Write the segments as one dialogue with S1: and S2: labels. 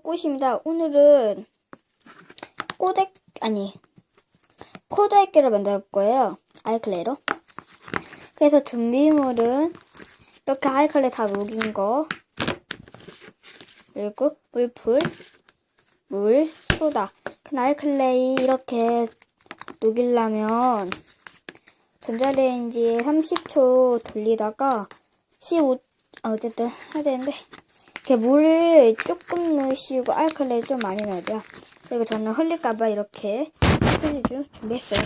S1: 꽃입니다. 오늘은 꼬덱 아니 코드액기를 만들 거예요. 아이클레로. 그래서 준비물은 이렇게 아이클레 다 녹인 거 그리고 물풀, 물, 소다. 그 아이클레이 이렇게 녹이려면 전자레인지에 30초 돌리다가 15 아, 어쨌든 해야 되는데 이렇게 물을 조금 넣으시고 알칼리를 좀 많이 넣어야 돼요. 그리고 저는 흘릴까봐 이렇게 흘리를 준비했어요.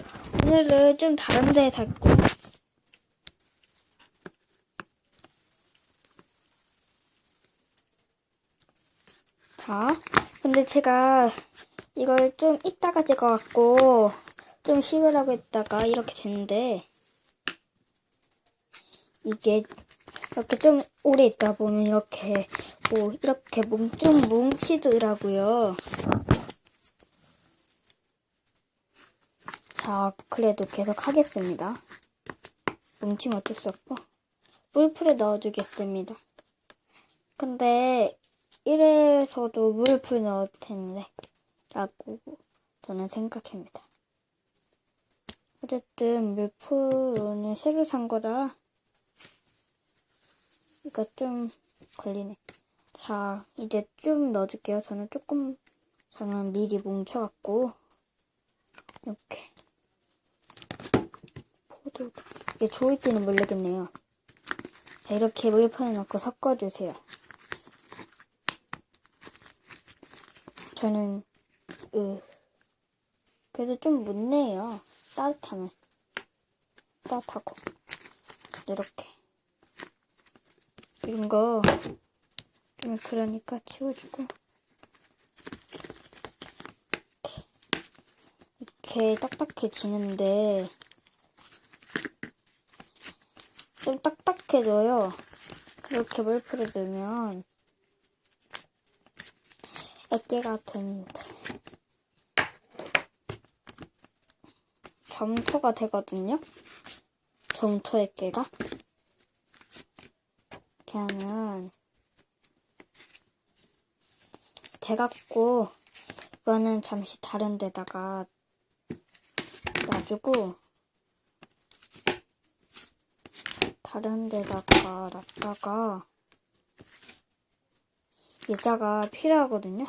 S1: 오늘은 좀 다른 데에 샀고 자, 근데 제가 이걸 좀 이따가 찍어갖고 좀 식으라고 했다가 이렇게 됐는데 이게 이렇게 좀 오래 있다 보면 이렇게 뭐 이렇게 뭉, 좀 뭉치더라고요. 자, 그래도 계속 하겠습니다. 뭉치면 어쩔 수 없고 물풀에 넣어주겠습니다. 근데 이래서도 물풀 넣어도 되는데 라고 저는 생각합니다. 어쨌든 물풀은 새로 산 거라 이거 좀 걸리네. 자, 이제 좀 넣어줄게요. 저는 조금, 저는 미리 뭉쳐갖고, 이렇게. 포도, 이게 좋을지는 모르겠네요. 자, 이렇게 물판에 넣고 섞어주세요. 저는, 으, 그래도 좀 묻네요. 따뜻하면. 따뜻하고. 이렇게. 이런 거, 좀 그러니까 치워주고. 이렇게, 딱딱해지는데, 좀 딱딱해져요. 이렇게 물풀을 들면, 액계가 된다. 점토가 되거든요. 점토 액계가. 이렇게 하면 돼갖고 이거는 잠시 다른 데다가 놔주고 다른 데다가 놨다가 의자가 필요하거든요.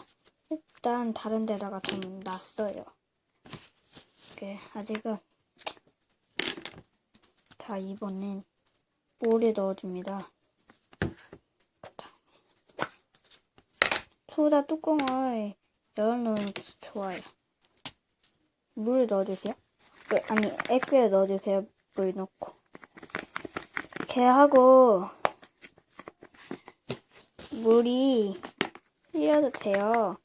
S1: 일단 다른 데다가 좀 놨어요. 이게 아직은 자 이번엔 물에 넣어줍니다. 소다 뚜껑을 열어놓는 게 좋아요. 물 넣어주세요. 물, 아니, 액괴에 넣어주세요. 물 넣고. 이렇게 하고, 물이 흘려도 돼요.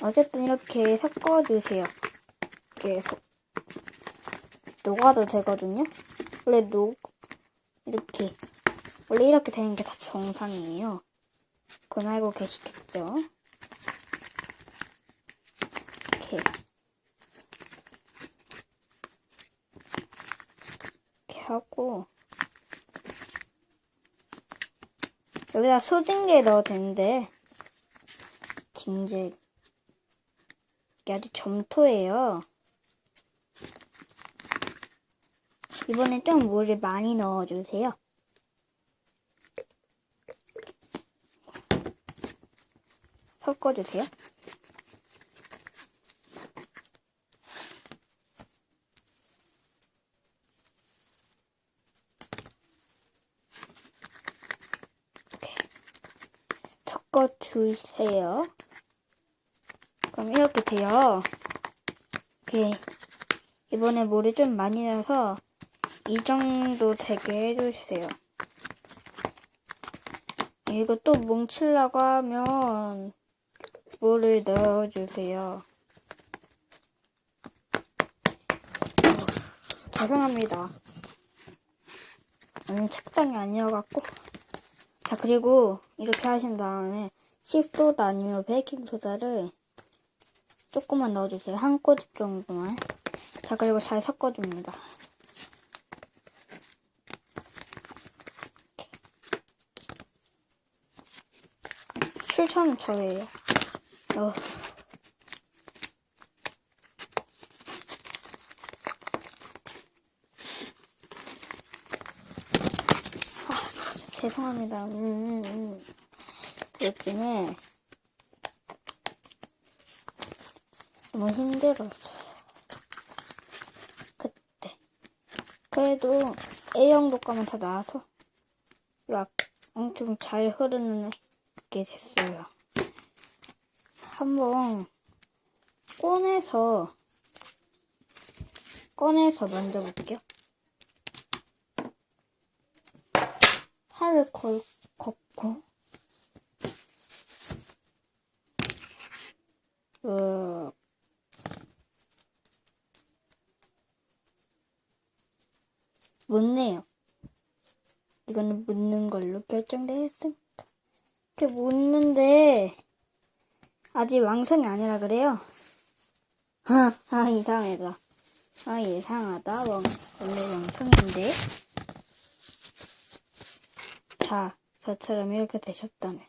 S1: 어쨌든 이렇게 섞어주세요. 계속. 녹아도 되거든요. 원래 녹, 이렇게. 원래 이렇게 되는 게 다 정상이에요. 그건 알고 계시겠죠? 이렇게. 이렇게 하고, 여기다 소등계 넣어도 되는데, 김제, 이게 아주 점토예요. 이번엔 좀 물을 많이 넣어주세요. 섞어주세요. 이렇게 섞어주세요. 그럼 이렇게 돼요. 이렇게 이번에 물이 좀 많이 나서 이 정도 되게 해주세요. 이거 또 뭉치려고 하면 물을 넣어주세요. 죄송합니다. 저는 책상이 아니어갖고. 자, 그리고 이렇게 하신 다음에 식소다 아니면 베이킹소다를 조금만 넣어주세요. 한 꼬집 정도만. 자, 그리고 잘 섞어줍니다. 출처는 저예요. 어. 아, 죄송합니다. 음, 음, 음. 요즘에 너무 힘들었어요. 그때. 그래도 A형 독감은 다 나와서 약 엄청 잘 흐르는 게 됐어요. 한번 꺼내서 꺼내서 만져볼게요. 팔을 걸, 걷고 어, 묻네요. 이거는 묻는 걸로 결정되었습니다. 이렇게 묻는데 아직 왕성이 아니라 그래요. 아, 아 이상하다. 아 이상하다. 왕, 원래 왕성인데. 자, 저처럼 이렇게 되셨다면.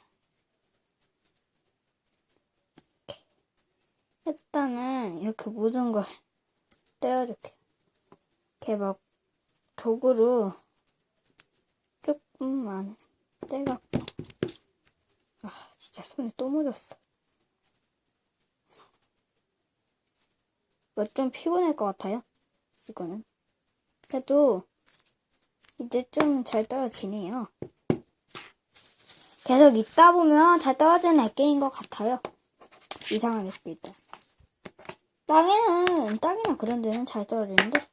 S1: 일단은 이렇게 모든 걸 떼어줄게요. 이렇게 막 도구로 조금만 떼갖고. 아, 진짜 손이 또 묻었어. 이거 좀 피곤할 것 같아요. 이거는. 그래도 이제 좀 잘 떨어지네요. 계속 있다 보면 잘 떨어지는 애게인 것 같아요. 이상한 애끼다. 땅에는, 땅이나 그런 데는 잘 떨어지는데,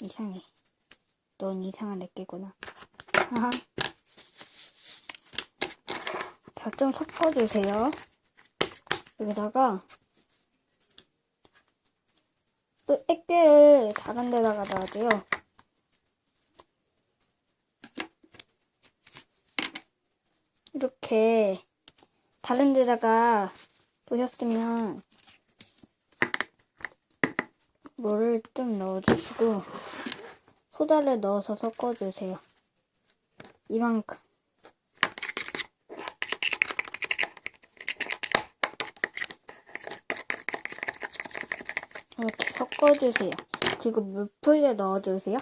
S1: 이상해. 넌 이상한 애끼구나. 아하. 자, 좀 섞어주세요. 여기다가, 또 액계를 다른 데다가 놔야 돼요. 이렇게 다른 데다가 놓으셨으면 물을 좀 넣어주시고 소다를 넣어서 섞어주세요. 이만큼. 이렇게 섞어주세요. 그리고 물풀에 넣어주세요.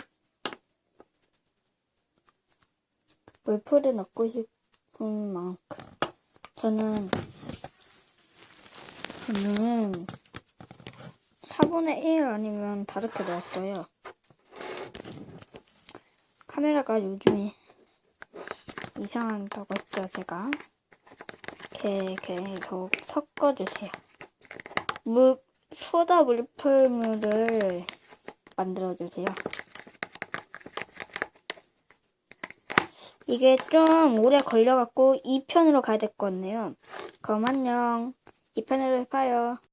S1: 물풀에 넣고 싶은 만큼. 저는, 저는 4분의 1 아니면 다르게 넣었어요. 카메라가 요즘에 이상하다고 했죠, 제가. 이렇게 계속 섞어주세요. 물, 소다 물풀물을 만들어주세요. 이게 좀 오래 걸려갖고 2편으로 가야 될 것 같네요. 그럼 안녕. 2편으로 봐요.